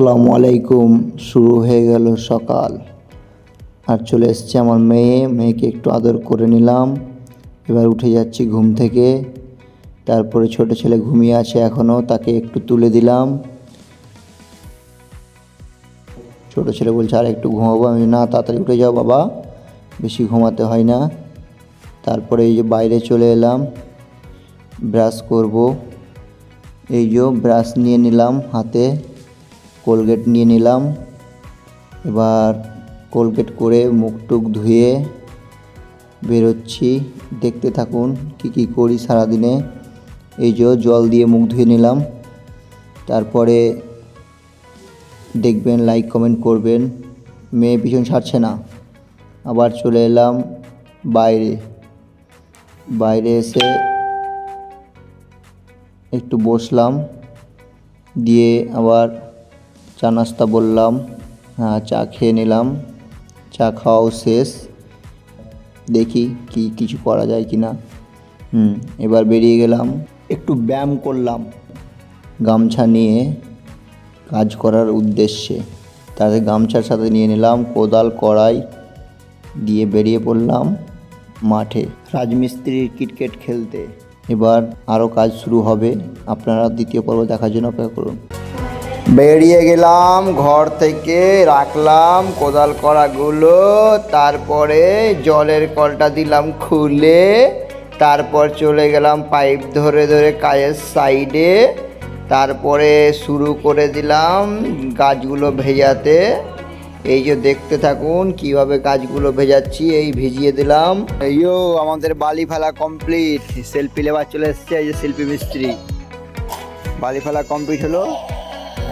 আসসালামু আলাইকুম। শুরু হয়ে গেল সকাল। আর চলে এসছে আমার মেয়ে। মেয়েকে একটু আদর করে নিলাম। এবার উঠে যাচ্ছি ঘুম থেকে। তারপরে ছোট ছেলে ঘুমিয়ে আছে এখনও তাকে একটু তুলে দিলাম। ছোট ছেলে বলছে, আর, একটু ঘুমাবো? আমি না, তাড়াতাড়ি উঠে যাও বাবা। বেশি ঘুমাতে হয় না। তারপরে এই যে বাইরে চলে এলাম। ব্রাশ করব। এই যে ব্রাশ নিয়ে নিলাম হাতে। কোলগেট নিয়ে নিলাম। এবার কোলগেট করে মুখ টুক ধুয়ে বেরোচ্ছি। দেখতে থাকুন কি কি করি সারাদিনে। এই যে জল দিয়ে মুখ ধুয়ে নিলাম। তারপরে দেখবেন লাইক কমেন্ট করবেন। মেয়ে পিছন ছাড়ছে না। আবার চলে এলাম বাইরে। বাইরে এসে একটু বসলাম। দিয়ে আবার চা নাস্তা বললাম হ্যাঁ চা খেয়ে নিলাম, চা খাওয়াও শেষ। দেখি কি কিছু করা যায় কি না হুম, এবার বেরিয়ে গেলাম। একটু ব্যায়াম করলাম। গামছা নিয়ে কাজ করার উদ্দেশ্যে। তাতে গামছার সাথে নিয়ে নিলাম কোদাল, কড়াই, দিয়ে বেরিয়ে পড়লাম মাঠে। রাজমিস্ত্রির ক্রিকেট খেলতে। এবার আরও কাজ শুরু হবে। আপনারা দ্বিতীয় পর্ব দেখার জন্য অপেক্ষা করুন। বেরিয়ে গেলাম, ঘর থেকে রাখলাম, কোদাল করাগুলো, তারপরে জলের কলটা দিলাম খুলে, তারপর চলে গেলাম পাইপ ধরে ধরে কাজের সাইডে, তারপরে শুরু করে দিলাম গাছগুলো ভেজাতে। এই যে দেখতে থাকুন, কীভাবে গাছগুলো ভেজাচ্ছি, এই ভিজিয়ে দিলাম। এইও, আমাদের বালি ফেলা কমপ্লিট সেলফি লেবার চলে এসছে, এই যে শিল্পী মিস্ত্রি। বালি ফেলা কমপ্লিট হলো।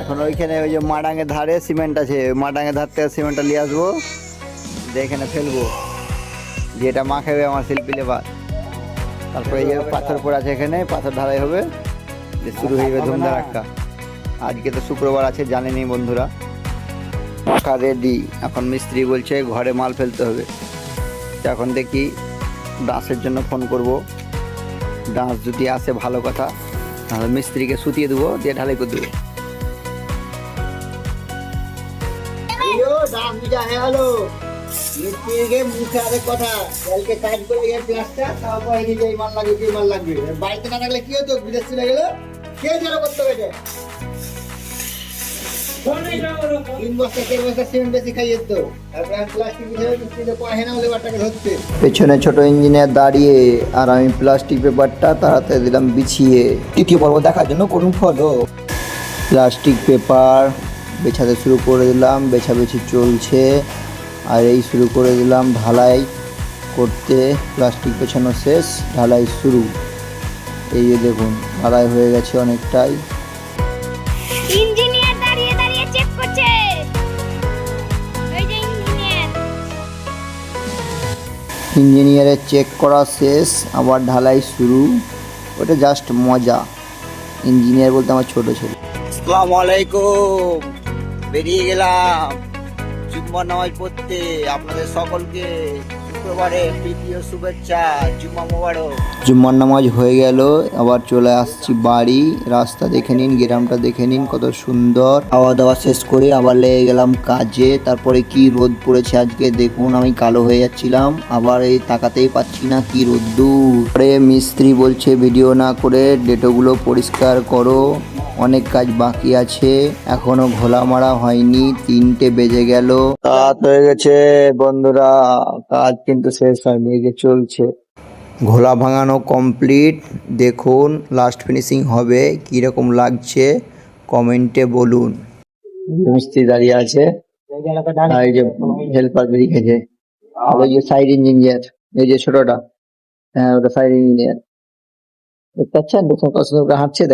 এখন ওইখানে ওই যে মাডাঙ্গের ধারে সিমেন্ট আছে মাডাঙ্গের ধার থেকে সিমেন্টটা নিয়ে আসব, দিয়ে এখানে ফেলব। যেটা মাখাবে আমার শিল্পী লেবার। তারপরে এই যে পাথর পড়ে আছে এখানে, পাথর ঢালাই হবে, দিয়ে শুরু হয়ে যাবে ধুমধারাক্কা আজকে তো শুক্রবার আছে জানেনি বন্ধুরা। পাখা রেডি এখন মিস্ত্রি বলছে ঘরে মাল ফেলতে হবে। এখন দেখি ডাঁসের জন্য ফোন করব। ডাঁস যদি আসে ভালো কথা, তাহলে মিস্ত্রিকে সুতিয়ে দেবো, দিয়ে ঢালাই করে দেবো। ডাঁস বুঝা হয়ে গেল। মিস্ত্রিকে মুখে আরেক কথা কালকে কাজ করে গিয়ে প্লাস্টার তারপর এই যে মাল লাগবে যে মাল লাগবে। বাড়িতে না থাকলে কি হতো? বিদেশ চলে গেলে? কে যেন করতে হবে পেছনে ছোট ইঞ্জিনিয়ার দাঁড়িয়ে আর আমি প্লাস্টিক পেপারটা তাড়াতাড়ি দিলাম বিছিয়ে। তৃতীয় পর্ব দেখার জন্য করুন ফলো প্লাস্টিক পেপার বেছাতে শুরু করে দিলাম বেছাবেছি চলছে। আর এই শুরু করে দিলাম ঢালাই করতে প্লাস্টিক পেছানো শেষ ঢালাই শুরু। এই যে দেখুন ঢালাই হয়ে গেছে অনেকটাই। ইঞ্জিনিয়ার দাঁড়িয়ে দাঁড়িয়ে চেক করছে। ওই যে ইঞ্জিনিয়ার। ইঞ্জিনিয়ারের চেক করা শেষ আবার ঢালাই শুরু। ওটা জাস্ট মজা। ইঞ্জিনিয়ার বলতে আমার ছোট ছেলে। আসসালামু আলাইকুম। বেরিয়ে গেলাম। জুম্মা নামাজ পড়তে। আপনাদের সকলকে শুক্রবারে তৃতীয় শুভেচ্ছা। জুম্মা মোবারক। জুম্মার নামাজ হয়ে গেল। আবার চলে আসছি বাড়ি। রাস্তা দেখে নিন, গ্রামটা দেখে নিন, কত সুন্দর। খাওয়া দাওয়া শেষ করে আবার লেগে গেলাম কাজে। তারপরে কি রোদ পড়েছে আজকে দেখুন, আমি কালো হয়ে যাচ্ছিলাম। আবার এই তাকাতেই পাচ্ছি না কি রোদ্দুর। মিস্ত্রি বলছে, ভিডিও না করে ডেটোগুলো পরিষ্কার করো। অনেক কাজ বাকি আছে এখনও ঘোলা মারা হয়নি তিনটে বেজে গেল। রাত হয়ে গেছে বন্ধুরা কাজ কিন্তু শেষ হয়নি এই যে চলছে। ঘোলা ভাঙানো কমপ্লিট দেখুন লাস্ট ফিনিশিং হবে কীরকম লাগছে কমেন্টে বলুন। মিস্ত্রি দাঁড়িয়ে আছে আর এই যে হেল্পার লিখেছে আর ওই যে সাইড ইঞ্জিনিয়ার এই যে ছোটটা হ্যাঁ ওটা সাইড ইঞ্জিনিয়ার দেখতে পাচ্ছেন? হাঁটছে